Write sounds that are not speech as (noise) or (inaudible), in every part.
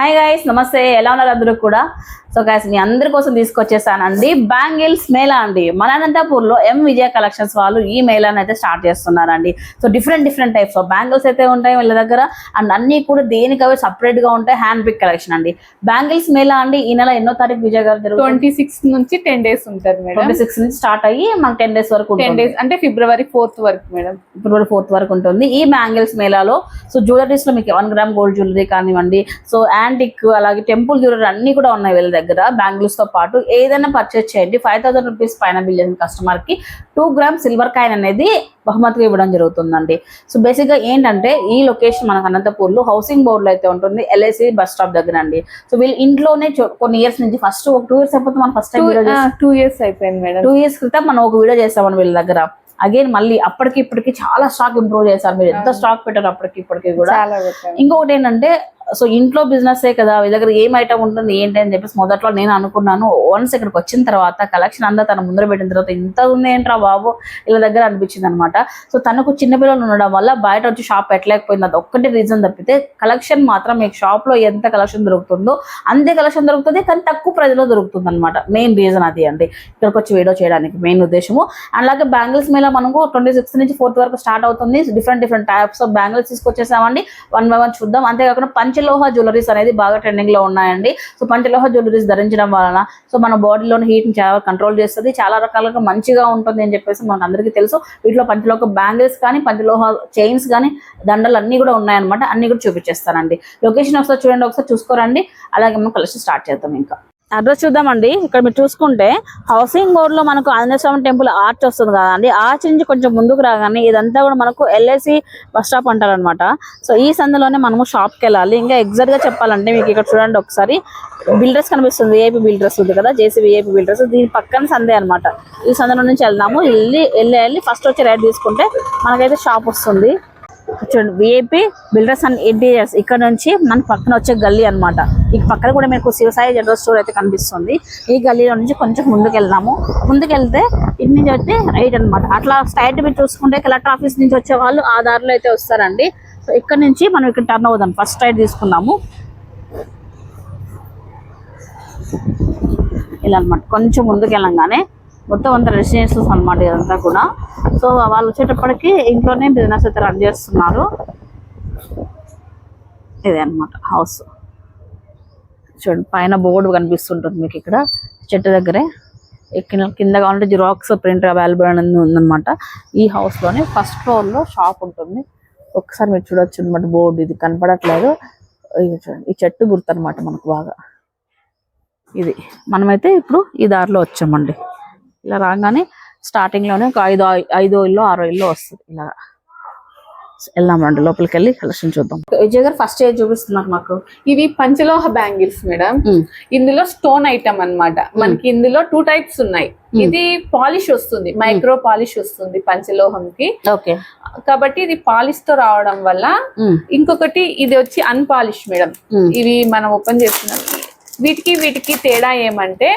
Hi guys నమస్తే. ఎలా ఉన్నారు అందరూ కూడా? సో గైస్ మీ అందరి కోసం తీసుకొచ్చేసానండి బ్యాంగిల్స్ మేళా అండి. మన అనంతపూర్లో ఎం విజయ కలెక్షన్స్ వాళ్ళు ఈ మేళాని అయితే స్టార్ట్ చేస్తున్నారండి. So different different types of bangles అయితే ఉంటాయి వీళ్ళ దగ్గర. అండ్ అన్ని కూడా దేనికి అవి సపరేట్గా ఉంటాయి హ్యాండ్ పిక్ కలెక్షన్ అండి. బ్యాంగిల్స్ మేళా అండి ఈ నెల ఎన్నో తారీఖు విజయ్ గారు జరుగుతుంది? ట్వంటీ సిక్స్ నుంచి టెన్ డేస్ ఉంటుంది మేడం. ట్వంటీ సిక్స్ నుంచి స్టార్ట్ అయ్యి మనకు టెన్ డేస్ వరకు టెన్. డేస్ అంటే ఫిబ్రవరి ఫోర్త్ వరకు మేడం. ఫిబ్రవరి ఫోర్త్ వరకు ఉంటుంది. ఈ బ్యాంగిల్స్ మేళాలో సో జ్యువెలరీస్లో మీకు వన్ గ్రామ్ గోల్డ్ జ్యువెలరీ కానివ్వండి సో యాంటిక్ అలాగే టెంపుల్ జ్యువెలరీ అన్ని కూడా ఉన్నాయి వీళ్ళ దగ్గర బ్యాంగిల్స్తో పాటు ఏదైనా పర్చేస్ చేయండి. ఫైవ్ థౌసండ్ రూపీస్ పైన బిల్ చేసిన కస్టమర్కి టూ గ్రామ్ సిల్వర్ కాయిన్ అనేది బహుమతిగా ఇవ్వడం జరుగుతుందండి. సో బేసిక్గా ఏంటంటే ఈ లొకేషన్ మనకు అనంతపూర్లో హౌసింగ్ బోర్డు లో అయితే ఉంటుంది. ఎల్ఐసి బస్ స్టాప్ దగ్గర అండి సో వీళ్ళు ఇంట్లోనే కొన్ని ఇయర్స్ నుంచి ఫస్ట్ ఒక టూ ఇయర్స్ అయిపోతే మనం first time video two years అయిపోయింది మేడం టూ ఇయర్స్ క్రితం మనం ఒక వీడియో చేస్తామని వీళ్ళ దగ్గర. అగైన్ మళ్ళీ అప్పటికి ఇప్పటికి చాలా స్టాక్ ఇంప్రూవ్ చేశారు. మీరు ఎంత స్టాక్ పెట్టారు అప్పటికి ఇప్పటికి కూడా. ఇంకొకటి ఏంటంటే సో ఇంట్లో బిజినెస్ కదా వీళ్ళ దగ్గర ఏం ఐటమ్ ఉంటుంది ఏంటి అని చెప్పేసి మొదట్లో నేను అనుకున్నాను. వన్స్ ఇక్కడికి వచ్చిన తర్వాత కలెక్షన్ అంతా తన ముందర పెట్టిన తర్వాత ఇంత ఉంది ఏంట్రా బాబు వీళ్ళ దగ్గర అనిపించింది అనమాట సో తనకు చిన్న పిల్లలు ఉండడం వల్ల బయట వచ్చి షాప్ పెట్టలేకపోయింది. అది ఒక్కటి రీజన్ తప్పితే కలెక్షన్ మాత్రం మీకు షాప్లో ఎంత కలెక్షన్ దొరుకుతుందో అంతే కలెక్షన్ దొరుకుతుంది కానీ తక్కువ ప్రైజ్లో దొరుకుతుంది అనమాట మెయిన్ రీజన్ అది అండి. ఇక్కడికి వచ్చి వీడియో చేయడానికి మెయిన్ ఉద్దేశము. అలాగే బ్యాంగిల్స్ మీద మనకు ట్వంటీ సిక్స్త్ నుంచి ఫోర్త్ వరకు స్టార్ట్ అవుతుంది. Different different types of bangles తీసుకొచ్చేసామండి. One by one చూద్దాం. అంతేకాకుండా పంచలోహ జ్యువెలరీస్ అనేది బాగా ట్రెండింగ్లో ఉన్నాయండి. సో పంచలోహ జ్యువెలరీస్ ధరించడం వలన సో మన బాడీలోని హీట్ని చాలా కంట్రోల్ చేస్తుంది. చాలా రకాలుగా మంచిగా ఉంటుంది అని చెప్పేసి మనకు అందరికీ తెలుసు. వీటిలో పంచలోహ బ్యాంగిల్స్ కానీ పంచలోహ చైన్స్ కానీ దండలు అన్ని కూడా ఉన్నాయన్నమాట. అన్ని కూడా చూపించేస్తానండి. లొకేషన్ ఒకసారి చూడండి ఒకసారి చూసుకోరండి. అలాగే మనం కలిసి స్టార్ట్ చేద్దాం ఇంకా. అడ్రస్ చూద్దామండి. ఇక్కడ మీరు చూసుకుంటే హౌసింగ్ బోర్డ్లో మనకు ఆంజనేయ స్వామి టెంపుల్ ఆర్చ్ వస్తుంది కదండి. ఆర్చ్ నుంచి కొంచెం ముందుకు రాగానే ఇదంతా కూడా మనకు ఎల్ఐసి బస్ స్టాప్ అంటారనమాట సో ఈ సందులోనే మనము షాప్కి వెళ్ళాలి. ఇంకా ఎగ్జాక్ట్గా చెప్పాలంటే మీకు ఇక్కడ చూడండి ఒకసారి. బిల్డర్స్ కనిపిస్తుంది. ఏపీ బిల్డర్స్ ఉంది కదా. JCB AP builders. దీని పక్కన సందే అనమాట ఈ సందులో నుంచి వెళ్దాము. వెళ్ళి వెళ్ళి వెళ్ళి ఫస్ట్ వచ్చి రైడ్ తీసుకుంటే మనకైతే షాప్ వస్తుంది. చూడండి విఐపీ బిల్డర్స్ అండ్ ఇంటీరియర్స్ ఇక్కడ నుంచి మన పక్కన వచ్చే గల్లీ అన్నమాట. ఈ పక్కన కూడా మీకు శివసాయి జనరల్ స్టోర్ అయితే కనిపిస్తుంది. ఈ గల్లీలో నుంచి కొంచెం ముందుకు వెళ్దాము ముందుకు వెళ్తే ఇటు నుంచి వచ్చి రైట్ అన్నమాట. అట్లా స్ట్రైట్ మీరు చూసుకుంటే కలెక్టర్ ఆఫీస్ నుంచి వచ్చే వాళ్ళు ఆ దారిలో అయితే వస్తారండి. సో ఇక్కడ నుంచి మనం ఇక్కడ టర్న్ అవుదాం. ఫస్ట్ స్ట్రైట్ తీసుకున్నాము ఇలా అనమాట కొంచెం ముందుకు వెళ్ళంగానే మొత్తం అంతా రెసిడెన్షియల్స్ అనమాట ఇదంతా కూడా. సో వాళ్ళు వచ్చేటప్పటికి ఇంట్లోనే బిజినెస్ అయితే రన్ చేస్తున్నారు. ఇదే అన్నమాట హౌస్ చూడండి పైన బోర్డు కనిపిస్తుంటుంది మీకు ఇక్కడ. చెట్టు దగ్గరే. ఎక్కిన కింద కావాలంటే జిరాక్స్ ప్రింట్ అవైలబుల్ అనేది ఉందన్నమాట. ఈ హౌస్లోనే ఫస్ట్ ఫ్లోర్లో షాప్ ఉంటుంది. ఒకసారి మీరు చూడొచ్చు అనమాట బోర్డు ఇది. కనపడట్లేదు. ఈ చెట్టు గుర్తు అనమాట మనకు బాగా. ఇది. మనమైతే ఇప్పుడు ఈ దారిలో వచ్చామండి. ఇలా రాగానే స్టార్టింగ్లోనే ఒక ఐదో ఐదో ఇల్లు ఆరో ఇల్లు వస్తుంది. ఇలా వెళ్దామండి లోపలికి వెళ్ళి కలెక్షన్ చూద్దాం. విజయ్ గారు ఫస్ట్ ఏజ్ చూపిస్తున్నారు మాకు. ఇవి పంచలోహ బ్యాంగిల్స్ మేడం. ఇందులో స్టోన్ ఐటమ్ అన్నమాట. మనకి ఇందులో టూ టైప్స్ ఉన్నాయి. ఇది పాలిష్ వస్తుంది మైక్రో పాలిష్ వస్తుంది పంచలోహంకి. ఓకే. కాబట్టి ఇది పాలిష్తో రావడం వల్ల ఇంకొకటి ఇది వచ్చి అన్పాలిష్ మేడం. ఇవి మనం ఓపెన్ చేస్తున్నాం. వీటికి వీటికి తేడా ఏమంటే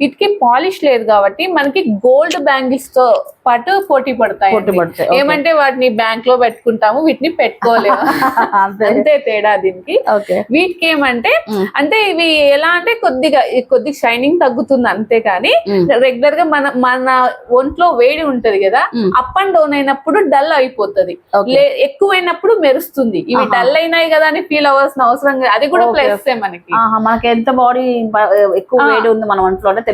వీటికి పాలిష్ లేదు కాబట్టి మనకి గోల్డ్ బ్యాంగిల్స్తో పాటు పోటీ పడతాయి పోటీ పడతాయి, okay. ఏమంటే వాటిని బ్యాంక్లో పెట్టుకుంటాము వీటిని పెట్టుకోలేము (laughs) అంతే తేడా దీనికి వీటికి ఏమంటే. అంటే ఇవి ఎలా అంటే కొద్దిగా కొద్దిగా షైనింగ్ తగ్గుతుంది అంతే కానీ. రెగ్యులర్గా మన మన ఒంట్లో వేడి ఉంటది కదా. అప్ అండ్ డౌన్ అయినప్పుడు డల్ అయిపోతది ఎక్కువైనప్పుడు మెరుస్తుంది ఇవి. డల్ అయినాయి కదా అని ఫీల్ అవ్వాల్సిన అవసరం. అది కూడా ప్లస్ మనకి మనకి ఎంత బాడీ ఎక్కువ. వేడి ఉంది మన ఒంట్లో అది.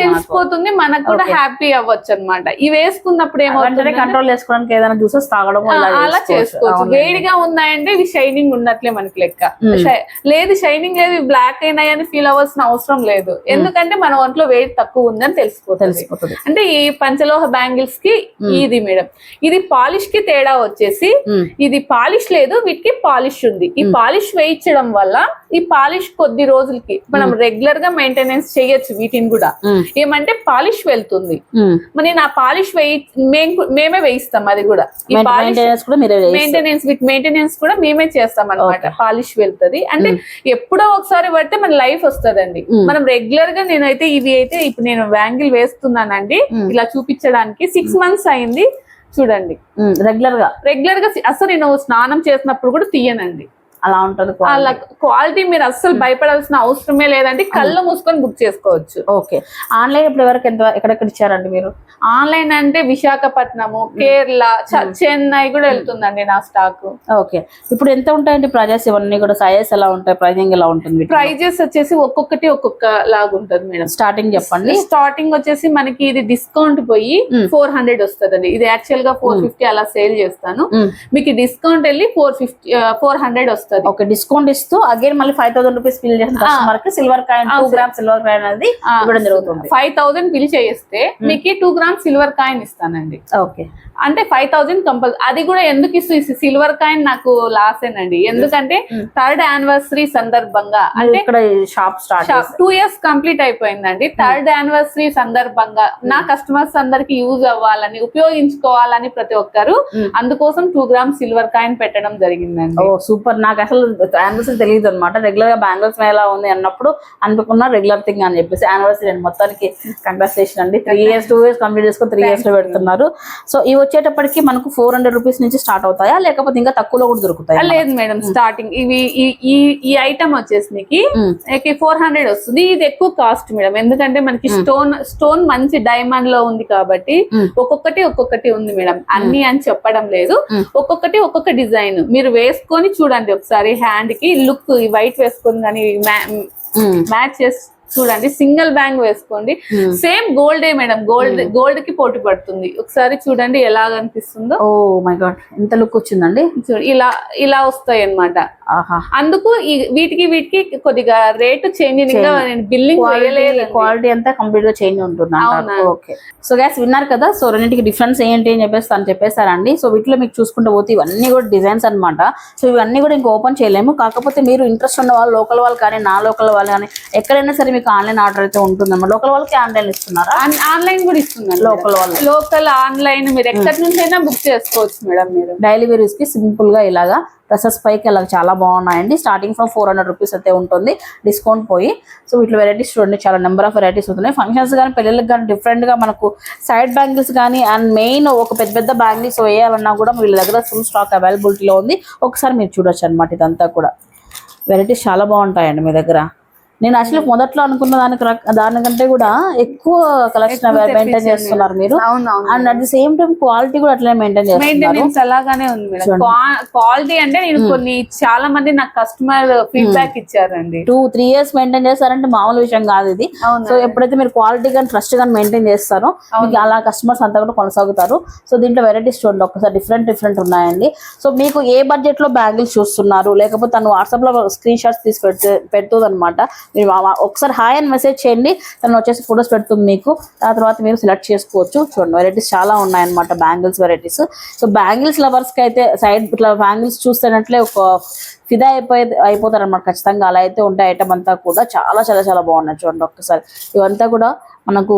తెలిసిపోతుంది మనకు కూడా. హ్యాపీ అవ్వచ్చు అనమాట ఇవి వెంటనే ఏమవుతుంది కంట్రోల్ చేసుకోవడానికి ఏదైనా జ్యూసెస్ తాగడం అలా చేసుకోవచ్చు. వేడిగా ఉన్నాయంటే ఇవి షైనింగ్ ఉన్నట్లే మనకి లెక్క. లేదు షైనింగ్ లేదు బ్లాక్ అయినాయని ఫీల్ అవ్వాల్సిన అవసరం లేదు. ఎందుకంటే మన ఒంట్లో వేడి తక్కువ ఉందని తెలిసిపోతుంది. తెలిసిపోతుంది. అంటే ఈ పంచలోహ బ్యాంగిల్స్కి. ఇది మేడం. ఇది పాలిష్కి తేడా వచ్చేసి. ఇది పాలిష్ లేదు వీటికి పాలిష్ ఉంది. ఈ పాలిష్ వేయించడం వల్ల ఈ పాలిష్ కొద్ది రోజులకి మనం రెగ్యులర్గా మెయింటెనెన్స్ చేయొచ్చు వీటిని కూడా. ఏమంటే పాలిష్ వెళ్తుంది. మరి నా పాలిష్ మేమే వేయిస్తాం అది కూడా. మెయింటెనెన్స్ విత్ మెయింటెనెన్స్ కూడా మేమే చేస్తాం అనమాట పాలిష్ వెళ్తది. అంటే ఎప్పుడో ఒకసారి పడితే మన లైఫ్ వస్తదండి. Mm. మనం రెగ్యులర్గా నేనైతే ఇవి అయితే ఇప్పుడు నేను బ్యాంగిల్ వేస్తున్నానండి. Mm. ఇలా చూపించడానికి సిక్స్ మంత్స్ అయింది. చూడండి. రెగ్యులర్గా రెగ్యులర్గా అసలు నేను స్నానం చేసినప్పుడు కూడా తీయనండి. అలా ఉంటుంది అలా క్వాలిటీ మీరు అస్సలు భయపడాల్సిన అవసరమే లేదంటే కళ్ళు మూసుకొని బుక్ చేసుకోవచ్చు. ఓకే ఆన్లైన్ ఇప్పుడు ఎవరికి ఎంత ఎక్కడెక్కడ ఇచ్చారండి మీరు? ఆన్లైన్ అంటే విశాఖపట్నము కేరళ చ- చెన్నై కూడా వెళ్తుందండి నా స్టాక్ ఓకే ఇప్పుడు ఎంత ఉంటాయండి ప్రైజెస్ ఇవన్నీ కూడా సైజెస్ ఎలా ఉంటాయి? ప్రైజింగ్ ఎలా ఉంటుంది ప్రైజెస్ వచ్చేసి ఒక్కొక్కటి ఒక్కొక్క లాగా ఉంటది మేడం. స్టార్టింగ్ చెప్పండి. స్టార్టింగ్ వచ్చేసి మనకి ఇది డిస్కౌంట్ పోయి. ఫోర్ హండ్రెడ్ వస్తుంది ఇది యాక్చువల్గా ఫోర్ ఫిఫ్టీ అలా సేల్ చేస్తాను. మీకు డిస్కౌంట్ వెళ్ళి ఫోర్ ఫిఫ్టీ ఫోర్ హండ్రెడ్ వస్తుంది. ఓకే డిస్కౌంట్ ఇస్తూ అగైన్ మళ్ళీ ఫైవ్ థౌసండ్ రూపీస్ బిల్ చేసిన కస్టమర్కి silver coin two gram silver coin అనేది ఇవ్వడం జరుగుతుంది. ఫైవ్ థౌసండ్ బిల్ చేస్తే మీకు టూ గ్రామ్ సిల్వర్ కాయిన్ ఇస్తానండి. ఓకే. అంటే ఫైవ్ థౌసండ్ కంపల్ అది కూడా ఎందుకు ఇస్తూ సిల్వర్ కాయిన్ నాకు లాస్ ఏనండి? ఎందుకంటే. థర్డ్ యానివర్సరీ సందర్భంగా అంటే ఇక్కడ shop start two years complete అయిపోయిందండి. థర్డ్ యానివర్సరీ సందర్భంగా నా కస్టమర్స్ అందరికి యూజ్ అవ్వాలని ఉపయోగించుకోవాలని ప్రతి ఒక్కరు. అందుకోసం టూ గ్రామ్ సిల్వర్ కాయిన్ పెట్టడం జరిగిందండి. Oh super. నాకు అసలు యానివర్సరీ తెలియదు అనమాట రెగ్యులర్గా బ్యాంగిల్స్ మేళా ఉంది అన్నప్పుడు అనుకున్నా రెగ్యులర్ థింగ్ అని చెప్పేసి యానివర్సరీ అండి. మొత్తానికి కంగ్రాచులేషన్ అండి. Three years two years complete చేసుకొని త్రీ ఇయర్స్లో పెడుతున్నారు. సో ఇవి వచ్చేటప్పటికి మనకు ఫోర్ హండ్రెడ్ రూపీస్ నుంచి స్టార్ట్ అవుతాయా? లేకపోతే ఇంకా తక్కువలో కూడా దొరుకుతాయా లేదు మేడం స్టార్టింగ్ ఇవి ఈ- ఈ ఐటమ్ వచ్చేసి మీకు. ఫోర్ హండ్రెడ్ వస్తుంది. ఇది ఎక్కువ కాస్ట్ మేడం. ఎందుకంటే మనకి స్టోన్ స్టోన్ మంచి డైమండ్లో ఉంది కాబట్టి. ఒక్కొక్కటి ఒక్కొక్కటి ఉంది మేడం. అన్ని అని చెప్పడం లేదు. ఒక్కొక్కటి ఒక్కొక్క డిజైన్ మీరు వేసుకొని చూడండి ఒకసారి హ్యాండ్కి లుక్ వైట్ వేసుకొని కానీ. మ్యాచ్ చేసి చూడండి సింగిల్ బ్యాంగ్ వేసుకోండి. Mm. సేమ్ గోల్డే మేడం గోల్డ్ గోల్డ్కి పోటీ పడుతుంది. ఒకసారి చూడండి ఎలా కనిపిస్తుందో ఓ మై గాడ్ ఎంత లుక్ వచ్చిందండి? ఇలా ఇలా వస్తాయి అన్నమాట ఆహా అందుకు ఈ- వీటికి వీటికి కొద్దిగా రేటు చేంజ్ నేను బిల్లింగ్ క్వాలిటీ అంతా కంప్లీట్గా చేంజ్ ఉంటుంది. ఓకే సో గ్యాస్ విన్నారు కదా? సో రెండింటికి డిఫరెన్స్ ఏంటి అని చెప్పేసి తను చెప్పేశారండి. సో వీటిలో మీకు చూసుకుంటే పోతే ఇవన్నీ కూడా డిజైన్స్ అన్నమాట. సో ఇవన్నీ కూడా ఇంకా ఓపెన్ చేయలేము. కాకపోతే మీరు ఇంట్రెస్ట్ ఉన్న వాళ్ళు లోకల్ వాళ్ళు కానీ నా లోకల్ వాళ్ళు కానీ ఎక్కడైనా సరే మీకు ఆన్లైన్ ఆర్డర్ అయితే ఉంటుందన్నమాట. లోకల్ వాళ్ళకి ఆన్లైన్ ఇస్తున్నారా? ఆన్- ఆన్లైన్ కూడా ఇస్తున్నాను లోకల్ వాళ్ళు. లోకల్ ఆన్లైన్ మీరు ఎక్కడి నుంచి అయినా బుక్ చేసుకోవచ్చు మేడం మీరు. డైలీ వేరీస్కి సింపుల్గా ఇలాగా డ్రెస్సెస్ పైకి అలా చాలా బాగున్నాయండి. Starting from four hundred rupees అయితే ఉంటుంది. డిస్కౌంట్ పోయి. సో వీటిలో వెరైటీస్ చూడండి. చాలా నెంబర్ ఆఫ్ వెరైటీస్ ఉంటున్నాయి. ఫంక్షన్స్ కానీ పెళ్ళిళ్ళకి కానీ డిఫరెంట్గా మనకు సైడ్ బ్యాంగిల్స్ కానీ అండ్ మెయిన్ ఒక పెద్ద పెద్ద బ్యాంగిల్స్ వేయాలన్నా కూడా వీళ్ళ దగ్గర ఫుల్ స్టాక్ అవైలబిలిటీలో ఉంది. ఒకసారి మీరు చూడొచ్చు అనమాట ఇదంతా కూడా. వెరైటీస్ చాలా బాగుంటాయండి మీ దగ్గర. నేను అసలు మొదట్లో అనుకున్న దానికి దానికంటే కూడా ఎక్కువ కలెక్షన్ మెయింటైన్ చేస్తున్నారు మీరు. And at the same time quality కూడా అట్లనే మెయింటైన్ చేస్తున్నారు. అలాగానే ఉంది మేడం. క్వాలిటీ అంటే నేను కొన్ని చాలా మంది నాకు కస్టమర్ ఫీడ్బ్యాక్ ఇచ్చారండి. టూ త్రీ ఇయర్స్ మెయింటైన్ చేస్తారంటే మామూలు విషయం కాదు ఇది? సో ఎప్పుడైతే మీరు క్వాలిటీ కానీ ట్రస్ట్ కానీ మెయింటైన్ చేస్తారో మీకు అలా కస్టమర్స్ అంతా కూడా కొనసాగుతారు. సో దీంట్లో వెరైటీస్ చూడండి. ఒకసారి డిఫరెంట్ డిఫరెంట్ ఉన్నాయండి. సో మీకు ఏ బడ్జెట్లో బ్యాంగిల్స్ చూస్తున్నారు? లేకపోతే తను వాట్సాప్లో స్క్రీన్ షాట్స్ తీసి పెడితే పెడుతుంది అనమాట మీరు ఒకసారి హాయ్ అని మెసేజ్ చేయండి. తను వచ్చేసి ఫొటోస్ పెడుతుంది మీకు. ఆ తర్వాత మీరు సెలెక్ట్ చేసుకోవచ్చు. చూడండి వెరైటీస్ చాలా ఉన్నాయన్నమాట బ్యాంగిల్స్ వెరైటీస్ సో బ్యాంగిల్స్ లవర్స్కి అయితే సైడ్ ఇట్లా బ్యాంగిల్స్ చూస్తేనట్లే ఒక ఫిదా అయిపోయి అయిపోతారు అనమాట ఖచ్చితంగా అలా అయితే ఉంటాయి ఐటమ్ అంతా కూడా. చాలా చాలా చాలా బాగున్నాయి. చూడండి ఒక్కసారి. ఇవంతా కూడా మనకు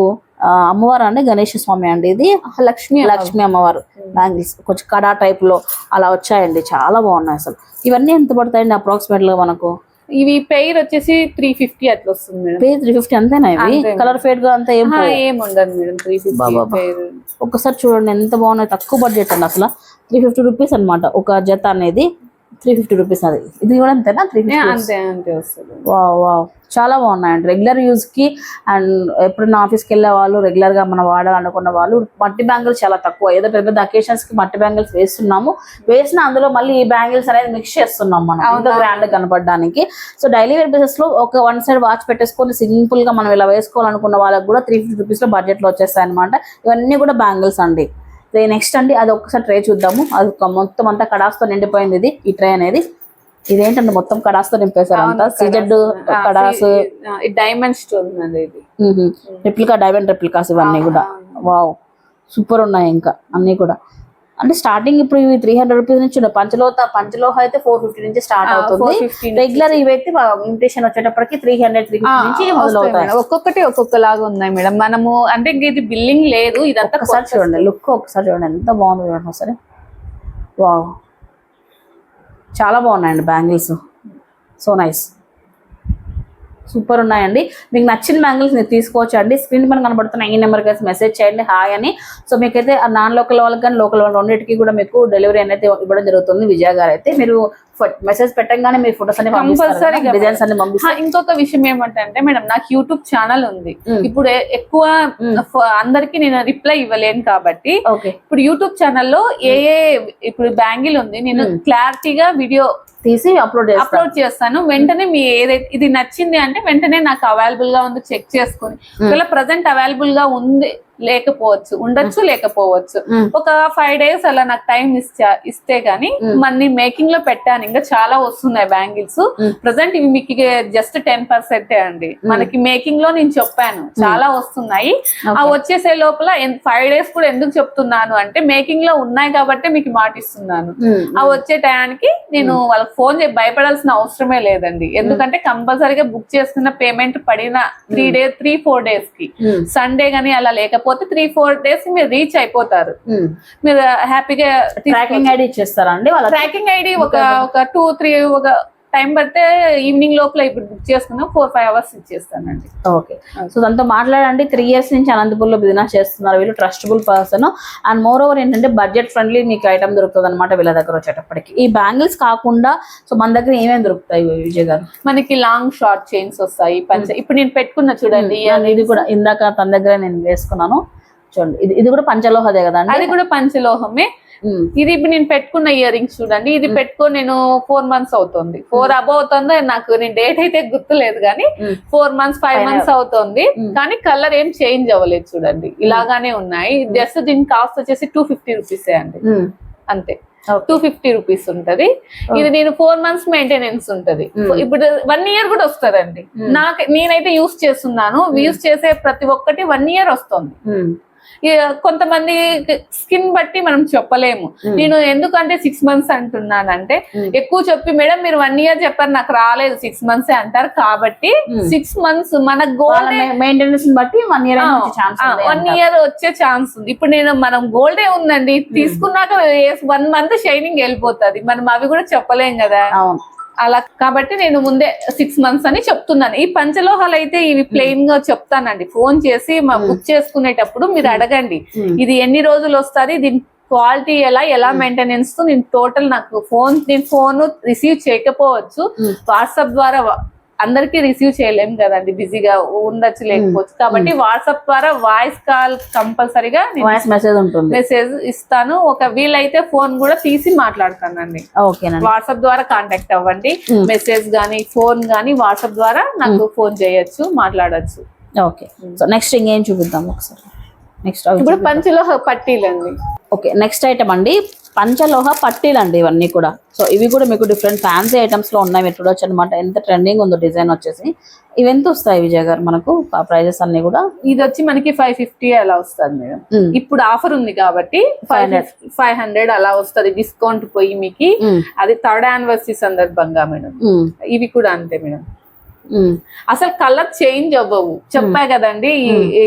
అమ్మవారు అండి గణేష స్వామి అండి ఇది. లక్ష్మి లక్ష్మీ అమ్మవారు. బ్యాంగిల్స్ కొంచెం కడా టైప్లో అలా వచ్చాయండి. చాలా బాగున్నాయి అసలు. ఇవన్నీ ఎంత పడతాయండి అప్రాక్సిమేట్గా మనకు? ఇవి పెయిర్ వచ్చేసి త్రీ ఫిఫ్టీ అట్లా వస్తుంది మేడం త్రీ ఫిఫ్టీ అంతేనా ఇవి అంతే. కలర్ ఫేడ్గా అంతా ఏం ఆహా, పోవు. ఏం ఉండదు మేడం త్రీ ఫిఫ్టీ బాబా. పెయిర్ ఒక్కసారి చూడండి ఎంత బాగున్నాయి తక్కువ బడ్జెట్ అండి అసలు త్రీ ఫిఫ్టీ రూపీస్ అనమాట ఒక జత అనేది త్రీ ఫిఫ్టీ రూపీస్ అది. ఇది కూడా అంతేనా? త్రీ ఫిఫ్టీ అంతే అంతే వస్తుంది. Wow wow. చాలా బాగున్నాయండి రెగ్యులర్ యూజ్కి అండ్ ఎప్పుడైనా ఆఫీస్కి వెళ్ళే వాళ్ళు రెగ్యులర్గా మనం వాడాలనుకున్న వాళ్ళు మట్టి బ్యాంగిల్స్ చాలా తక్కువ. ఏదో పెద్ద పెద్ద అకేషన్స్కి మట్టి బ్యాంగిల్స్ వేస్తున్నాము. వేసిన అందులో మళ్ళీ ఈ బ్యాంగిల్స్ అనేది మిక్స్ చేస్తున్నాం మనం. ఇంకా గ్రాండ్ కనపడడానికి. సో డైలీ వేర్ బేసిస్లో ఒక వన్ సైడ్ వాచ్ పెట్టేసుకొని సింపుల్గా మనం ఇలా వేసుకోవాలనుకున్న వాళ్ళకి కూడా త్రీ ఫిఫ్టీ రూపీస్లో బడ్జెట్లో వచ్చేస్తాయి అనమాట ఇవన్నీ కూడా బ్యాంగిల్స్ అండి. నెక్స్ట్ అండి అది ఒక్కసారి ట్రే చూద్దాము. అది మొత్తం అంతా కడాస్తో నిండిపోయింది ఇది ఈ ట్రే అనేది. ఇదేంటండి మొత్తం కడాస్తో నింపేశారు అంతా? సీజెడ్ కడాస్. డైమండ్ స్టోన్ ఇది. రెప్లికా డైమండ్ రెప్లికాస్ ఇవన్నీ కూడా. వావ్ సూపర్ ఉన్నాయి ఇంకా అన్ని కూడా. అంటే స్టార్టింగ్ ఇప్పుడు ఇవి త్రీ హండ్రెడ్ రూపీస్ నుంచి ఉన్నాయి. పంచలోహ పంచలోహ అయితే ఫోర్ ఫిఫ్టీ నుంచి స్టార్ట్ అవుతుంది. 450 రెగ్యులర్ ఇవైతే ఇమిటేషన్ వచ్చేటప్పటికి త్రీ హండ్రెడ్ నుంచి మొదలవుతాయి. ఒక్కొక్కటి ఒక్కొక్కలాగా ఉన్నాయి మేడం. మనము అంటే ఇంక ఇది బిల్లింగ్ లేదు ఇదంతా ఒకసారి చూడండి. లుక్ ఒకసారి చూడండి. ఎంత బాగుంది చూడండి ఒకసారి. వావ్ చాలా బాగున్నాయండి బ్యాంగిల్స్. సో నైస్ సూపర్ ఉన్నాయండి. మీకు నచ్చిన బ్యాంగిల్స్ మీరు తీసుకోవచ్చు అండి స్క్రీన్ పైన కనబడుతున్న ఈ నెంబర్కి అయితే మెసేజ్ చేయండి. హాయ్ అని. సో మీకైతే నాన్ లోకల్ వాళ్ళకి కానీ లోకల్ వాళ్ళకి రెండింటికి కూడా మీకు డెలివరీ అనేది ఇవ్వడం జరుగుతుంది. విజయ గారు అయితే మీరు మెసేజ్ పెట్టంగానే మీరు ఫోటోస్ అన్ని గా డిజైన్స్ అన్ని పంపిస్తారు. ఇంకొక విషయం ఏమంటే మేడం నాకు యూట్యూబ్ ఛానల్ ఉంది. ఇప్పుడు ఎక్కువ అందరికి నేను రిప్లై ఇవ్వలేను కాబట్టి ఓకే. ఇప్పుడు యూట్యూబ్ ఛానల్లో ఏ ఏ ఇప్పుడు బ్యాంగిల్ ఉంది నేను. క్లారిటీగా వీడియో తీసి అప్లోడ్ అప్లోడ్ చేస్తాను. వెంటనే మీ ఏదైతే ఇది నచ్చింది అంటే వెంటనే నాకు అవైలబుల్గా ఉంది చెక్ చేసుకొని. ఒకవేళ ప్రజెంట్ అవైలబుల్గా ఉంది లేకపోవచ్చు ఉండొచ్చు లేకపోవచ్చు. ఒక ఫైవ్ డేస్ అలా నాకు టైం ఇచ్చా ఇస్తే గానీ మన్ని మేకింగ్లో పెట్టాను. ఇంకా చాలా వస్తున్నాయి బ్యాంగిల్స్. ప్రజెంట్ ఇవి మీకు జస్ట్ టెన్ పర్సెంట్ అండి. మనకి మేకింగ్లో నేను చెప్పాను. చాలా వస్తున్నాయి. ఆ వచ్చేసే లోపల ఫైవ్ డేస్ కూడా ఎందుకు చెప్తున్నాను అంటే మేకింగ్లో ఉన్నాయి కాబట్టి మీకు మాట ఇస్తున్నాను మ్మ్. ఆ వచ్చే టయానికి నేను వాళ్ళకి ఫోన్ చేసి భయపడాల్సిన అవసరమే లేదండి. ఎందుకంటే కంపల్సరీగా బుక్ చేసుకున్న పేమెంట్ పడిన త్రీ డేస్ త్రీ ఫోర్ డేస్కి. సండే గానీ అలా లేకపోతే త్రీ ఫోర్ డేస్ మీరు రీచ్ అయిపోతారు. మ్మ్. మీరు హ్యాపీగా ట్రాకింగ్ ఐడి ఇచ్చేస్తారా అండి ట్రాకింగ్ ఐడి ఒక ఒక టూ త్రీ ఒక టైం పడితే ఈవినింగ్ లోపల ఇప్పుడు బుక్ చేసుకున్నాం ఫోర్ ఫైవ్ అవర్స్ ఇచ్చేస్తానండి ఓకే. సో దాంతో మాట్లాడండి త్రీ ఇయర్స్ నుంచి అనంతపూర్లో బిజినెస్ చేస్తున్నారు. వీళ్ళు trustable person and more over ఏంటంటే బడ్జెట్ ఫ్రెండ్లీ మీకు ఐటమ్ దొరుకుతుంది అనమాట వీళ్ళ దగ్గర వచ్చేటప్పటికి. ఈ బ్యాంగిల్స్ కాకుండా సో మన దగ్గర ఏమేమి దొరుకుతాయి విజయ్ గారు? మనకి లాంగ్ షార్ట్ చైన్స్ వస్తాయి పంచ ఇప్పుడు నేను పెట్టుకున్న చూడండి ఇది కూడా ఇందాక తన దగ్గర నేను వేసుకున్నాను. చూడండి. ఇది ఇది కూడా పంచలోహదే కదా అది కూడా పంచలోహమే. ఇది ఇప్పుడు నేను పెట్టుకున్న ఇయర్ రింగ్స్ చూడండి. ఇది పెట్టుకొని నేను ఫోర్ మంత్స్ అవుతుంది. ఫోర్ అబౌ అవుతుందో నాకు నేను డేట్ అయితే గుర్తులేదు కానీ. Four months five. మంత్స్ అవుతుంది. కానీ కలర్ ఏం చేంజ్ అవ్వలేదు చూడండి. ఇలాగానే ఉన్నాయి. జస్ట్ దీని కాస్ట్ వచ్చేసి టూ ఫిఫ్టీ రూపీస్ అండి. అంతే. టూ ఫిఫ్టీ రూపీస్ ఉంటది. ఇది నేను ఫోర్ మంత్స్ మెయింటెనెన్స్ ఉంటది. ఇప్పుడు వన్ ఇయర్ కూడా వస్తదండి. నాకు నేనైతే యూస్ చేస్తున్నాను. యూస్ చేసే ప్రతి ఒక్కటి వన్ ఇయర్ వస్తుంది. కొంతమంది స్కిన్ బట్టి మనం చెప్పలేము. నేను ఎందుకంటే సిక్స్ మంత్స్ అంటున్నానంటే. ఎక్కువ చెప్పి మేడం మీరు వన్ ఇయర్ చెప్పారు నాకు రాలేదు సిక్స్ మంత్స్ అంటారు. కాబట్టి. సిక్స్ మంత్స్ మన గోల్డ్ మెయింటెనెన్స్ బట్టి one year chance one year వచ్చే ఛాన్స్ ఉంది. ఇప్పుడు నేను మనం గోల్డే ఉందండి తీసుకున్నాక వన్ మంత్ షైనింగ్ వెళ్ళిపోతుంది. మనం అవి కూడా చెప్పలేం కదా. అలా కాబట్టి నేను ముందే సిక్స్ మంత్స్ అని చెప్తున్నాను. ఈ పంచలోహాలు అయితే ఇవి ప్లెయిన్గా చెప్తానండి. ఫోన్ చేసి మా బుక్ చేసుకునేటప్పుడు మీరు అడగండి. ఇది ఎన్ని రోజులు వస్తుంది? దీని క్వాలిటీ ఎలా? ఎలా మెయింటెనెన్స్ నేను టోటల్ నాకు ఫోన్ నేను ఫోన్ రిసీవ్ చేయకపోవచ్చు. వాట్సాప్ ద్వారా అందరికీ రిసీవ్ చేయలేం కదండి. బిజీగా ఉండొచ్చు లేకపోవచ్చు. కాబట్టి వాట్సాప్ ద్వారా వాయిస్ కాల్ కంపల్సరీగా వాయిస్ మెసేజ్ ఉంటుంది. మెసేజ్ ఇస్తాను. ఒక వీలైతే ఫోన్ కూడా తీసి మాట్లాడతానండి. వాట్సాప్ ద్వారా కాంటాక్ట్ అవ్వండి. మెసేజ్ గానీ ఫోన్ గానీ వాట్సాప్ ద్వారా నాకు ఫోన్ చేయొచ్చు మాట్లాడొచ్చు. ఓకే. సో నెక్స్ట్ ఇంకేం చూపిద్దాం ఒకసారి? నెక్స్ట్ ఇప్పుడు పంచలో పట్టీలండి. ఓకే నెక్స్ట్ ఐటమ్ అండి. పంచలోహ పట్టీలు అండి ఇవన్నీ కూడా. సో ఇవి కూడా మీకు డిఫరెంట్ ఫ్యాన్సీ ఐటమ్స్లో ఉన్నాయి. మీరు చూడొచ్చు అనమాట ఎంత ట్రెండింగ్ ఉందో డిజైన్ వచ్చేసి. ఇవి ఎంత వస్తాయి విజయ్ గారు? మనకు ప్రైజెస్ అన్ని కూడా? ఇది వచ్చి మనకి ఫైవ్ ఫిఫ్టీ అలా వస్తుంది మేడం. మ్మ్. ఇప్పుడు ఆఫర్ ఉంది కాబట్టి ఫైవ్ ఫైవ్ హండ్రెడ్ అలా వస్తుంది. డిస్కౌంట్ పోయి మీకు మ్మ్. అది థర్డ్ యానివర్సరీ సందర్భంగా మేడం. మ్మ్. ఇవి కూడా అంతే మేడం. అసలు కలర్ చేంజ్ అవ్వవు. చెప్పా కదండి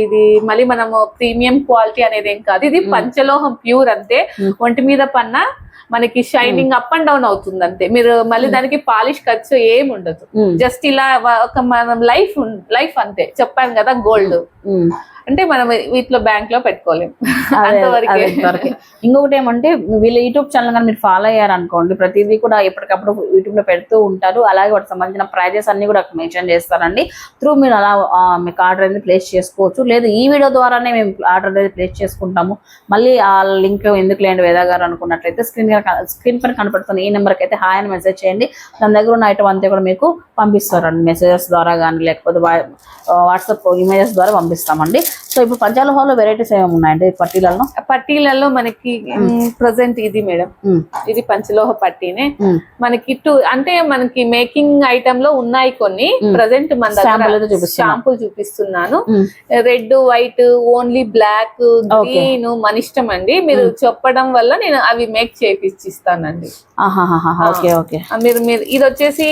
ఇది మళ్ళీ మనము ప్రీమియం క్వాలిటీ అనేది ఏం కాదు. ఇది పంచలోహం ప్యూర్ అంతే. ఒంటి మీద పన్న మనకి షైనింగ్ అప్ అండ్ డౌన్ అవుతుంది అంతే మీరు మళ్ళీ దానికి పాలిష్ ఖర్చు ఏం ఉండదు. జస్ట్ ఇలా ఒక మనం లైఫ్ లైఫ్ అంతే. చెప్పాను కదా గోల్డ్. అంటే మనం వీటిలో బ్యాంక్లో పెట్టుకోలేం అదే, అంతవరకే. అదే అంతవరకే. ఇంకొకటి ఏమంటే వీళ్ళ యూట్యూబ్ ఛానల్ కానీ మీరు ఫాలో అయ్యారనుకోండి ప్రతిదీ కూడా ఎప్పటికప్పుడు యూట్యూబ్లో పెడుతూ ఉంటారు. అలాగే వాటికి సంబంధించిన ప్రైజెస్ అన్ని కూడా మెన్షన్ చేస్తారండి. త్రూ మీరు అలా మీకు ఆర్డర్ అనేది ప్లేస్ చేసుకోవచ్చు. లేదు ఈ వీడియో ద్వారానే మేము ఆర్డర్ అనేది ప్లేస్ చేసుకుంటాము. మళ్ళీ ఆ లింక్ ఎందుకు లేండి వేదా గారు అనుకున్నట్లయితే స్క్రీన్ స్క్రీన్ పైన కనపడుతున్న ఈ నెంబర్కి అయితే హాయ్ అని మెసేజ్ చేయండి. దాని దగ్గర ఉన్న ఐటమ్ అంతా కూడా మీకు పంపిస్తారండి. మెసేజెస్ ద్వారా కానీ లేకపోతే వాట్సాప్ ఇమేజెస్ ద్వారా పంపిస్తామండి. సో ఇప్పుడు పంచాలోహాలో వెరైటీస్ ఏమేమి ఉన్నాయండి పట్టీలలో పట్టీలలో మనకి ప్రజెంట్ ఇది మేడం. ఇది పంచలోహ పట్టీనే. మనకి టూ అంటే మనకి మేకింగ్ ఐటమ్లో ఉన్నాయి కొన్ని. ప్రజెంట్ మన దగ్గర. షాంపుల్ చూపిస్తున్నాను. Red white only black green మన ఇష్టం అండి. మీరు చెప్పడం వల్ల నేను అవి మేక్ చేపిస్తానండి మీరు మీరు ఇది వచ్చేసి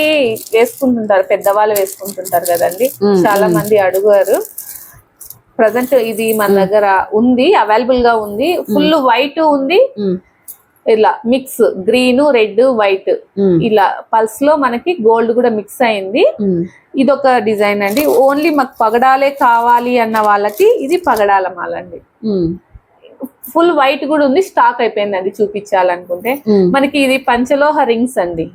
వేసుకుంటుంటారు పెద్దవాళ్ళు వేసుకుంటుంటారు కదండి. చాలా మంది అడుగారు ప్రజెంట్ ఇది మన దగ్గర ఉంది అవైలబుల్గా ఉంది. ఫుల్ వైట్ ఉంది. మ్మ్. ఇలా మిక్స్ గ్రీన్ రెడ్ వైట్. ఇలా పల్స్లో మనకి గోల్డ్ కూడా మిక్స్ అయింది. మ్మ్. ఇదొక డిజైన్ అండి. ఓన్లీ మాకు పగడాలే కావాలి అన్న వాళ్ళకి ఇది పగడాల మాల అండి. ఫుల్ వైట్ కూడా ఉంది స్టాక్ అయిపోయింది అది చూపించాలనుకుంటే. మనకి ఇది పంచలోహ రింగ్స్ అండి.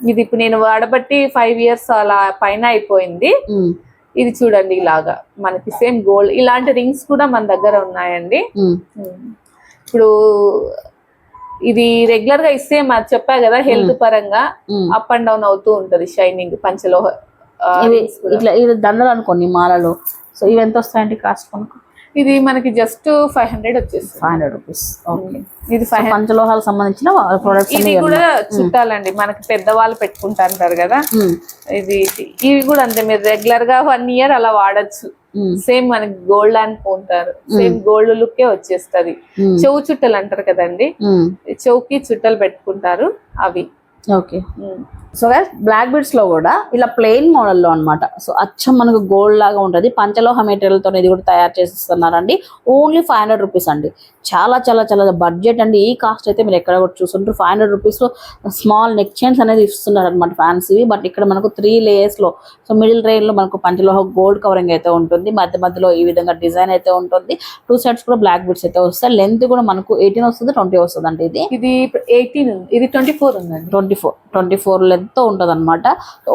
ఇది ఇప్పుడు నేను వాడబట్టి ఫైవ్ ఇయర్స్ అలా పైన అయిపోయింది. ఇది చూడండి ఇలాగా. మనకి సేమ్ గోల్డ్ ఇలాంటి రింగ్స్ కూడా మన దగ్గర ఉన్నాయండి. ఇప్పుడు ఇది రెగ్యులర్గా ఇస్తే మరి చెప్పా కదా హెల్త్ పరంగా. అప్ అండ్ డౌన్ అవుతూ ఉంటది షైనింగ్ పంచలోహ. ఇట్లా ఇది దండలు అనుకోండి మాలలు. సో ఇవి ఎంత వస్తాయండి కాస్ట్ కొనుక్కో ఇది మనకి జస్ట్ ఫైవ్ హండ్రెడ్ వచ్చేస్తుంది ఫైవ్ హండ్రెడ్ రూపీస్ ఓకే ఇది ఫైవ్ పంచలోహాలకు సంబంధించిన ప్రొడక్ట్స్ ఇది కూడా చుట్టాలండి. మనకి పెద్దవాళ్ళు పెట్టుకుంటారు కదా. ఇది ఇవి కూడా అంతే. మీరు రెగ్యులర్గా వన్ ఇయర్ అలా వాడచ్చు. సేమ్ మనకి గోల్డ్ అనుకుంటారు సేమ్ గోల్డ్ లుక్కే వచ్చేస్తది. చెవు చుట్టలు అంటారు కదండి. చెవుకి చుట్టలు పెట్టుకుంటారు అవి. ఓకే సో బ్లాక్ బీడ్స్లో కూడా ఇలా ప్లెయిన్ మోడల్లో అన్నమాట. సో అచ్చం మనకు గోల్డ్ లాగా ఉంటది. పంచలోహ మెటీరియల్తో ఇది కూడా తయారు చేసిస్తున్నారండి. ఓన్లీ ఫైవ్ హండ్రెడ్ రూపీస్ అండి. చాలా చాలా చాలా బడ్జెట్ అండి. ఈ కాస్ట్ అయితే మీరు ఎక్కడ కూడా చూస్తుంటారు ఫైవ్ హండ్రెడ్ రూపీస్లో స్మాల్ నెక్ చైన్స్ అనేది ఇస్తున్నారు అనమాట ఫ్యాన్సీవి బట్ ఇక్కడ మనకు త్రీ లేయర్స్లో సో మిడిల్ రేంజ్లో మనకు పంచలోహ గోల్డ్ కవరింగ్ అయితే ఉంటుంది. మధ్య మధ్యలో ఈ విధంగా డిజైన్ అయితే ఉంటుంది. టూ సైడ్స్ కూడా బ్లాక్ బీడ్స్ అయితే వస్తాయి. లెంత్ కూడా మనకు ఎయిటీన్ వస్తుంది ట్వంటీ వస్తుంది అండి ఇది ఇది ఎయిటీన్ ఇది ట్వంటీ ఫోర్ ఉందండి. Twenty four twenty four length ఉంటుంది అనమాట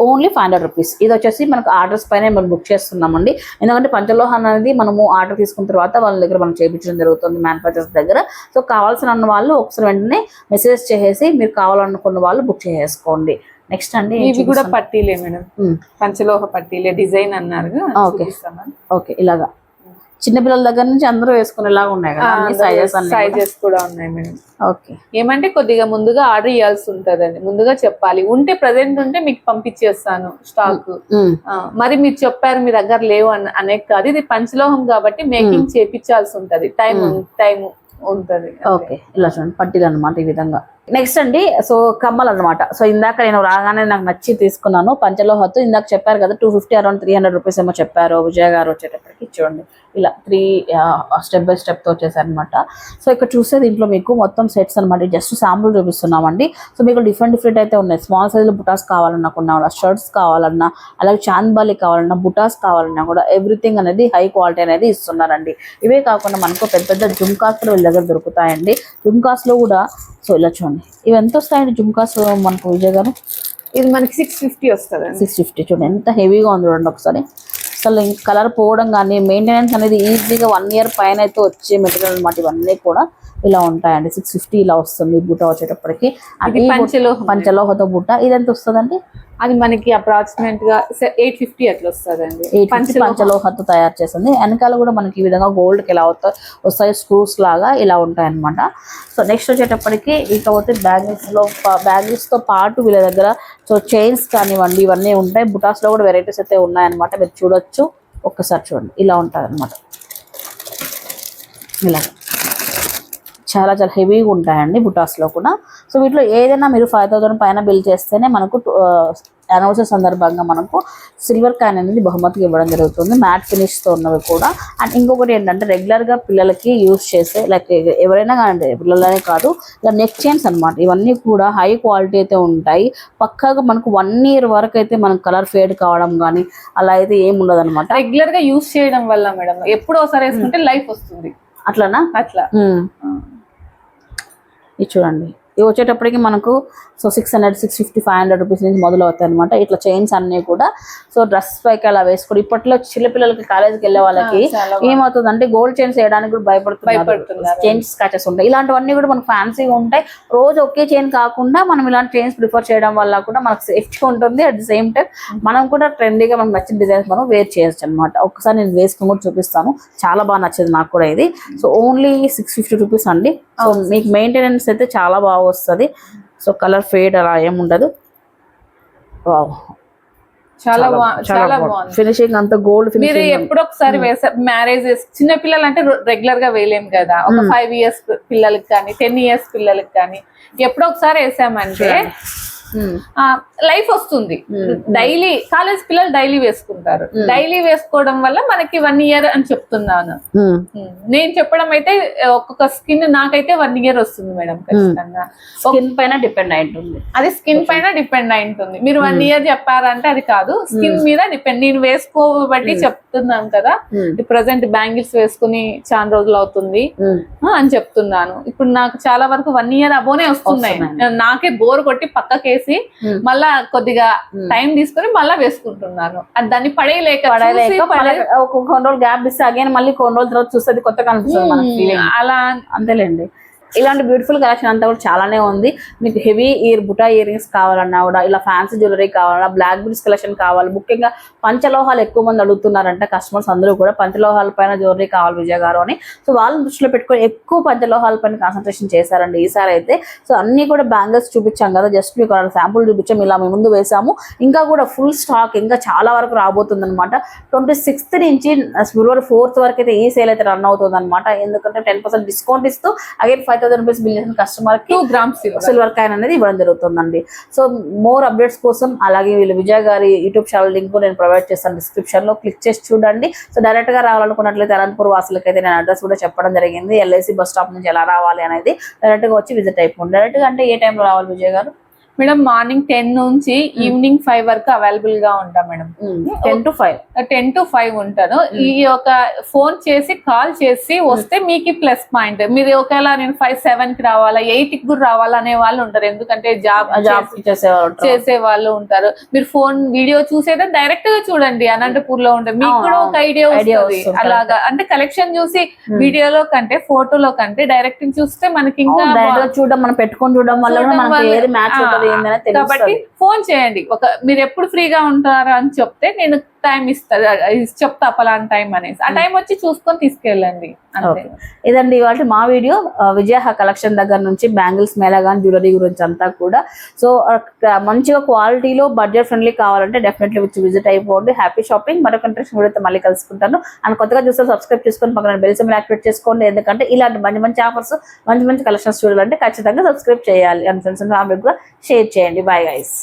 ఓన్లీ ఫైవ్ హండ్రెడ్ రూపీస్ ఇది వచ్చేసి మనకు ఆర్డర్స్ పైన మనం బుక్ చేస్తున్నామండి. ఎందుకంటే పంచలోహం అనేది మనము ఆర్డర్ తీసుకున్న తర్వాత వాళ్ళ దగ్గర మనం చేయించడం జరుగుతుంది మ్యానుఫ్యాక్చర్స్ దగ్గర. సో కావాల్సిన అన్న వాళ్ళు ఒకసారి వెంటనే మెసేజ్ చేసేసి మీరు కావాలనుకున్న వాళ్ళు బుక్ చేసేసుకోండి. నెక్స్ట్ అండి ఇవి కూడా? పట్టీలే మేడం. పంచలోహ పట్టీలే డిజైన్ అన్నారు ఓకే. ఓకే ఇలాగా. చిన్నపిల్లల దగ్గర నుంచి అందరూ వేసుకునేలాగా ఉన్నాయి కదా అన్ని సైజెస్ సైజెస్ కూడా? ఉన్నాయి మేడం. ఓకే. ఏమంటే కొద్దిగా ముందుగా ఆర్డర్ ఇవ్వాల్సి ఉంటదండి. ముందుగా చెప్పాలి. ఉంటే ప్రజెంట్ ఉంటే మీకు పంపించేస్తాను స్టాక్ మరి మీరు చెప్పారు మీ దగ్గర లేవు అని అనే కాదు. ఇది పంచలోహం కాబట్టి మేకింగ్ చేపించాల్సి ఉంటది. టైం టైం ఉంటది. ఓకే. ఇలా చూడండి పట్టీలు అనమాట ఈ విధంగా. నెక్స్ట్ అండి సో కమ్మలు అన్నమాట సో ఇందాక నేను రాగానే నాకు నచ్చి తీసుకున్నాను పంచలోహత్తు. ఇందాక చెప్పారు కదా two fifty around three hundred rupees ఏమో చెప్పారు విజయ గారు వచ్చేటప్పటికి. చూడండి ఇలా త్రీ స్టెప్ బై స్టెప్తో వచ్చేసారనమాట సో ఇక్కడ చూస్తే దీంట్లో మీకు మొత్తం సెట్స్ అనమాట జస్ట్ శాంపుల్ చూపిస్తున్నామండి. సో మీకు డిఫరెంట్ డిఫరెంట్ అయితే ఉన్నాయి. స్మాల్ సైజులో బుటాస్ కావాలన్నా కొన్నా కూడా షర్ట్స్ కావాలన్నా అలాగే చాంద్బాలి కావాలన్నా బుటాస్ కావాలన్నా కూడా ఎవ్రీథింగ్ అనేది హై క్వాలిటీ అనేది ఇస్తున్నారండి. ఇవే కాకుండా మనకు పెద్ద పెద్ద జుమ్కాస్ కూడా వీళ్ళ దగ్గర దొరుకుతాయండి. జుమ్కాస్లో కూడా సో ఇలా చూడండి. ఇవి ఎంత వస్తాయండి జుమ్కాస్ మనకు విజయ్ గారు? ఇది మనకి సిక్స్ ఫిఫ్టీ వస్తుంది సిక్స్ ఫిఫ్టీ చూడండి ఎంత హెవీగా ఉంది చూడండి ఒకసారి. అసలు కలర్ పోవడం కానీ మెయింటెనెన్స్ అనేది ఈజీగా వన్ ఇయర్ పైన అయితే వచ్చే మెటీరియల్ అనమాట ఇవన్నీ కూడా ఇలా ఉంటాయండి. సిక్స్ ఫిఫ్టీ ఇలా వస్తుంది బుట్ట వచ్చేటప్పటికి. పంచలోహం. పంచలోహతో బుట్ట. ఇది ఎంత వస్తుందండి? అది మనకి అప్రాక్సిమేట్గా ఎయిట్ ఫిఫ్టీ అట్లా వస్తుందండి. ఎయిట్ ఫిఫ్టీ పంచలోహతో తయారు చేసింది వెనకాల కూడా మనకి ఈ విధంగా gold కి ఇలా అవుతాయి వస్తాయి స్క్రూస్ లాగా ఇలా ఉంటాయి అనమాట సో నెక్స్ట్ వచ్చేటప్పటికి ఇకపోతే బ్యాంగిల్స్లో బ్యాంగిల్స్తో పాటు వీళ్ళ దగ్గర సో చైన్స్ కానివ్వండి ఇవన్నీ ఉంటాయి. బుటాస్లో కూడా వెరైటీస్ అయితే ఉన్నాయన్నమాట. మీరు చూడొచ్చు. ఒక్కసారి చూడండి. ఇలా ఉంటాయి అనమాట ఇలా. చాలా చాలా హెవీగా ఉంటాయండి బుటాస్లో కూడా. సో వీటిలో ఏదైనా మీరు ఫైవ్ థౌసండ్ పైన బిల్ చేస్తేనే మనకు అనవసర సందర్భంగా మనకు సిల్వర్ కాయిన్ అనేది బహుమతికి ఇవ్వడం జరుగుతుంది. మ్యాట్ ఫినిష్తో ఉన్నవి కూడా. అండ్ ఇంకొకటి ఏంటంటే రెగ్యులర్గా పిల్లలకి యూస్ చేసే లైక్ ఎవరైనా కానీ పిల్లలనే కాదు ఇలా నెక్ చైన్స్ అన్నమాట. ఇవన్నీ కూడా హై క్వాలిటీ అయితే ఉంటాయి. పక్కాగా మనకు వన్ ఇయర్ వరకు అయితే మనకు కలర్ ఫేడ్ కావడం కానీ అలా అయితే ఏమి ఉండదు అనమాట రెగ్యులర్గా యూస్ చేయడం వల్ల మేడం ఎప్పుడో ఒకసారి వేసుకుంటే లైఫ్ వస్తుంది. అట్లానా? అట్లా. మ్మ్. ఇది చూడండి. ఇవి వచ్చేటప్పటికి మనకు so six hundred six fifty five hundred rupees నుంచి మొదలు అవుతాయి అనమాట ఇట్లా చైన్స్ అన్నీ కూడా. సో డ్రెస్ పైకి అలా వేసుకుని ఇప్పట్లో చిన్నపిల్లలకి కాలేజీకి వెళ్ళే వాళ్ళకి ఏమవుతుంది అంటే గోల్డ్ చైన్స్ వేయడానికి కూడా భయపడుతున్నారు. చైన్స్ స్క్రాచెస్ ఉంటాయి. ఇలాంటివన్నీ కూడా మనకు ఫ్యాన్సీగా ఉంటాయి. రోజు ఒకే చైన్ కాకుండా మనం ఇలాంటి చైన్స్ ప్రిఫర్ చేయడం వల్ల కూడా మనకు సేఫ్టీ ఉంటుంది. అట్ ది సేమ్ టైం మనం కూడా ట్రెండీగా మనకు నచ్చిన డిజైన్స్ మనం వేర్ చేయొచ్చు అనమాట ఒకసారి నేను వేసుకొని కూడా చూపిస్తాను. చాలా బాగా నచ్చింది నాకు కూడా ఇది. So only six fifty rupees అండి. సో మీకు మెయింటెనెన్స్ అయితే చాలా బాగా వస్తుంది. సో కలర్ ఫేడ్ అలా ఏముండదు వావ్. చాలా చాలా బాగుంది. ఫినిషింగ్ అంతా గోల్డ్ మీరు ఎప్పుడో ఒకసారి వేసా మ్యారేజెస్ చిన్న పిల్లలు అంటే రెగ్యులర్గా వేయలేం కదా. ఒక ఫైవ్ ఇయర్స్ పిల్లలకి కానీ టెన్ ఇయర్స్ పిల్లలకి కానీ ఎప్పుడో ఒకసారి వేసామంటే లైఫ్ వస్తుంది. డైలీ కాలేజ్ పిల్లలు డైలీ వేసుకుంటారు. డైలీ వేసుకోవడం వల్ల మనకి వన్ ఇయర్ అని చెప్తున్నాను. నేను చెప్పడం అయితే ఒక్కొక్క స్కిన్ నాకైతే వన్ ఇయర్ వస్తుంది మేడం ఖచ్చితంగా. స్కిన్ పైన డిపెండ్ అయి ఉంటుంది అది స్కిన్ పైన డిపెండ్ అయి ఉంటుంది మీరు వన్ ఇయర్ చెప్పారంటే అది కాదు. స్కిన్ మీద డిపెండ్. నేను వేసుకోబట్టి చెప్తున్నాను కదా. ప్రజెంట్ బ్యాంగిల్స్ వేసుకుని చాలా రోజులు అవుతుంది. అని చెప్తున్నాను. ఇప్పుడు నాకు చాలా వరకు వన్ ఇయర్ అబోనే వస్తున్నాయి. నాకే బోర్ కొట్టి పక్కకేసి పెట్టేసి. మళ్ళా కొద్దిగా. టైం తీసుకొని మళ్ళా వేసుకుంటున్నారు అది దాన్ని పడేయలేక కొన్ని రోజులు గ్యాప్ ఇస్తే అగైన్ మళ్ళీ కొన్ని రోజుల తర్వాత చూస్తే Hmm. ఫీలింగ్ అలా అంతేలేండి ఇలాంటి బ్యూటిఫుల్ కలెక్షన్ అంతా కూడా చాలానే ఉంది. మీకు హెవీ ఇయర్ బుటా ఇయర్ రింగ్స్ కావాలన్నా కూడా ఇలా ఫ్యాన్సీ జ్యువెలరీ కావాలన్నా బ్లాక్ బీడ్స్ కలెక్షన్ కావాలి. ముఖ్యంగా పంచలోహాలు ఎక్కువ మంది అడుగుతున్నారంట కస్టమర్స్ అందరూ కూడా పంచలోహాల పైన జ్యువెలరీ కావాలి విజయ గారు అని. సో వాళ్ళని దృష్టిలో పెట్టుకొని ఎక్కువ పంచలోహాల పైన కాన్సన్ట్రేషన్ చేశారండి ఈసారి అయితే. సో అన్ని కూడా బ్యాంగిల్స్ చూపించాం కదా జస్ట్ మీకు శాంపుల్ చూపించాం ఇలా మేము ముందు వేసాము ఇంకా కూడా ఫుల్ స్టాక్ ఇంకా చాలా వరకు రాబోతుంది అనమాట ట్వంటీ సిక్స్త్ నుంచి uh, ఫిబ్రవరి ఫోర్త్ వరకు అయితే ఈ సేల్ అయితే రన్ అవుతుంది అనమాట ఎందుకంటే టెన్ పర్సెంట్ డిస్కౌంట్ ఇస్తూ again five thousand rupees bill చేసిన కస్టమర్కి గ్రామ్స్ సిల్వర్ సిల్వర్ కాయిన్ అనేది ఇవ్వడం జరుగుతుందండి. సో మోర్ అప్డేట్స్ కోసం అలాగే వీళ్ళు విజయ్ గారి యూట్యూబ్ ఛానల్ లింక్ నేను ప్రొవైడ్ చేస్తాను డిస్క్రిప్షన్లో. క్లిక్ చేసి చూడండి. సో డైరెక్ట్గా రావాలనుకున్నట్లయితే అనంతపూర్ వాసులకి అయితే నేను అడ్రస్ కూడా చెప్పడం జరిగింది. ఎల్ఐసి బస్ స్టాప్ నుంచి ఎలా రావాలి అనేది డైరెక్ట్గా వచ్చి విజిట్ అయిపోండి. డైరెక్ట్గా అంటే ఏ టైంలో రావాలి Vijay garu? Madam morning ten నుంచి ఈవినింగ్ ఫైవ్ వరకు అవైలబుల్గా ఉంటాం madam. Ten to five. Ten to five ఉంటాను. ఈ యొక్క ఫోన్ చేసి కాల్ చేసి వస్తే మీకు ప్లస్ పాయింట్. మీరు ఒకవేళ నేను ఫైవ్ సెవెన్కి రావాలా ఎయిట్కి కూడా రావాలా అనే వాళ్ళు ఉంటారు. ఎందుకంటే జాబ్ జాబ్ చేసే వాళ్ళు ఉంటారు. మీరు ఫోన్ వీడియో చూసేదే డైరెక్ట్గా చూడండి. అనంతపూర్లో ఉంటుంది మీకు కూడా ఒక ఐడియా వస్తుంది. అలాగా. అంటే కలెక్షన్ చూసి వీడియోలో కంటే ఫోటోలో కంటే డైరెక్ట్ చూస్తే మనకి ఇంకా చూడడం మనం పెట్టుకొని చూడడం వల్ల మనకి ఏది మ్యాచ్ ఏందని కాబట్టి ఫోన్ చేయండి. ఒక మీరు ఎప్పుడు ఫ్రీగా ఉంటారా అని చెప్తే నేను టైం ఇస్తా చెప్తా పలానా టైం అనేసి. ఆ టైం వచ్చి చూసుకొని తీసుకెళ్ళండి. ఇదండి ఇవాళ మా వీడియో. విజయ కలెక్షన్ దగ్గర నుంచి బ్యాంగిల్స్ మేళగాన్ జ్యువెలరీ గురించి అంతా కూడా. సో మంచిగా క్వాలిటీలో బడ్జెట్ ఫ్రెండ్లీ కావాలంటే డెఫినెట్లీ వచ్చి విజిట్ అయిపోండి. Happy shopping. మరొక ఇంట్రెస్ట్ వీడియోతో మళ్ళీ కలుసుకుంటాను. అండ్ కొత్తగా చూస్తే సబ్స్క్రైబ్ చేసుకొని పక్కన బెల్ సింబల్ యాక్టివేట్ చేసుకోండి. ఎందుకంటే ఇలాంటి మంచి మంచి ఆఫర్స్ మంచి మంచి కలెక్షన్స్ చూడాలంటే ఖచ్చితంగా సబ్స్క్రైబ్ చేయాలి. అండ్ ఫ్రెండ్స్ ఫ్యామిలీకి కూడా షేర్ చేయండి. Bye guys